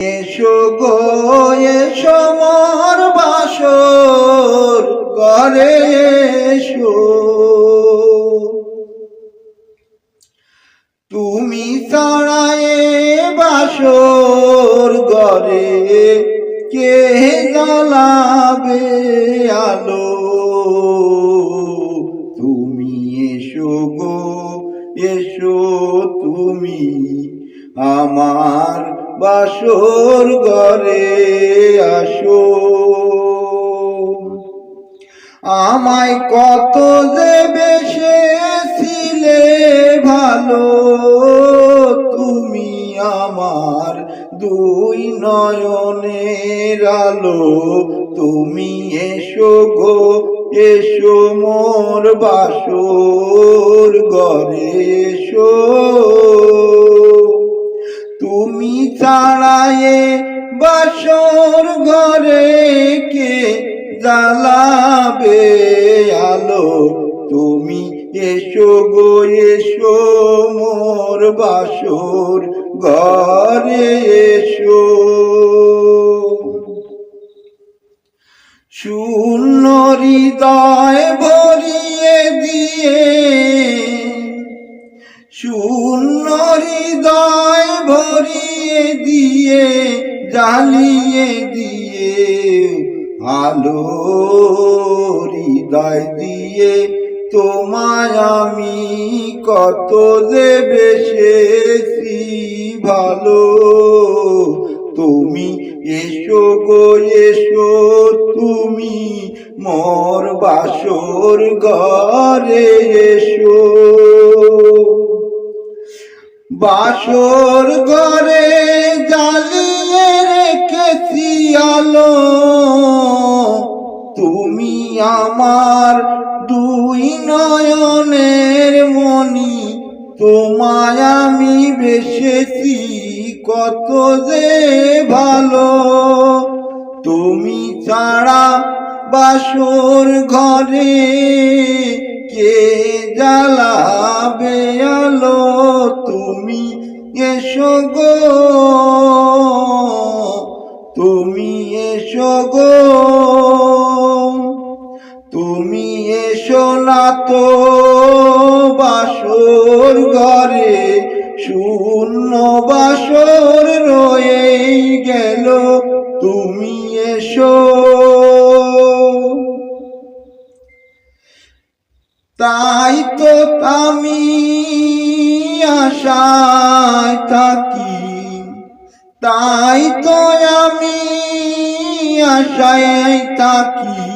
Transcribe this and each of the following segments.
এসো গো, এসো মোর বাসর করে এসো। তুমি ছাড়ায়ে বাসর ঘরে কে জ্বালাবে আলো? তুমি এসো গো, এসো তুমি আমার বাসর ঘরে আসো। আমায় কত যে বেসেছিলে ভালো, তুমি আমার দুই নয়নের আলো। তুমি এসো গো, এসো মোর বাসর ঘরে এসো। ছাড়ায়ে বাসর ঘরে কে জ্বালাবে আলো? তুমি এসো গো, এসো মোর বাসর ঘরে, এসো। শূন্য হৃদয় জ্বালিয়ে দিয়ে আলো হৃদয় দিয়ে, তোমায় আমি কত যে বেসেছি ভালো। তুমি এসো গো, এসো তুমি মোর বাসর ঘরে এসো। বাসর ঘরে রেখেছি আলো তুমি আমার দুই নয়নের মনি তোমায় আমি বেসেছি কত যে ভালো। তুমি ছাড়া বাসর ঘরে কে জ্বালাবে আলো? তুমি এসো গো। গো, তুমি এসো না তো বাসর ঘরে, শূন্য বাসর রয়ে গেল, তুমি এসো। তাই তো আমি আশায় থাকি, তাই তো আমি আশায় থাকি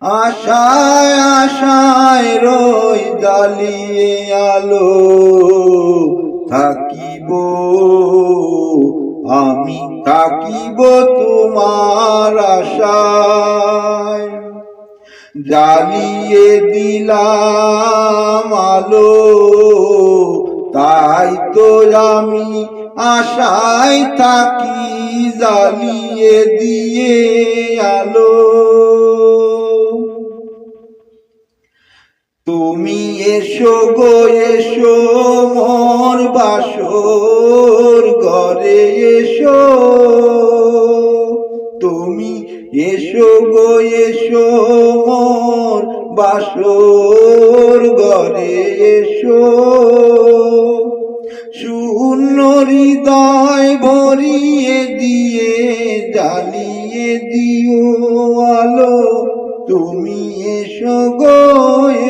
আশায় আশায় রই দালিয়ে আলো থাকিব। আমি থাকিব তোমার আশায়। জ্বালিয়ে দিলাম আলো, তাই তো আমি আশায় থাকি জ্বালিয়ে দিয়ে আলো। তুমি এসো গো, এসো মোর বাসর ঘরে এসো। তুমি এসো গো, এসো মোর বাসর ঘরে এসো। শূন্য হৃদয় ভরিয়ে দিয়ে, জ্বালিয়ে দিও আলো। তুমি এসো গো,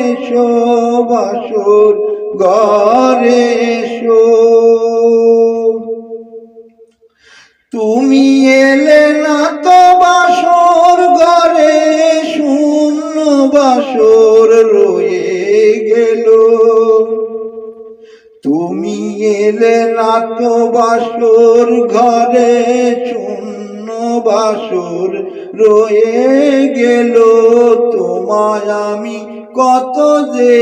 এসো বাসর ঘরে, এসো। তুমি এলে না তো তো বাসর ঘরে শূন্য বাসুর রয়ে গেল। তোমায় আমি কত যে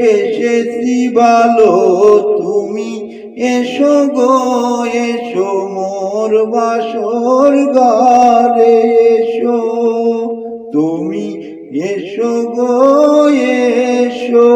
বেসেছি ভালো, তুমি এসো গো, এসো মোর বাসর ঘরে, এসো। তুমি এসো গো, এসো।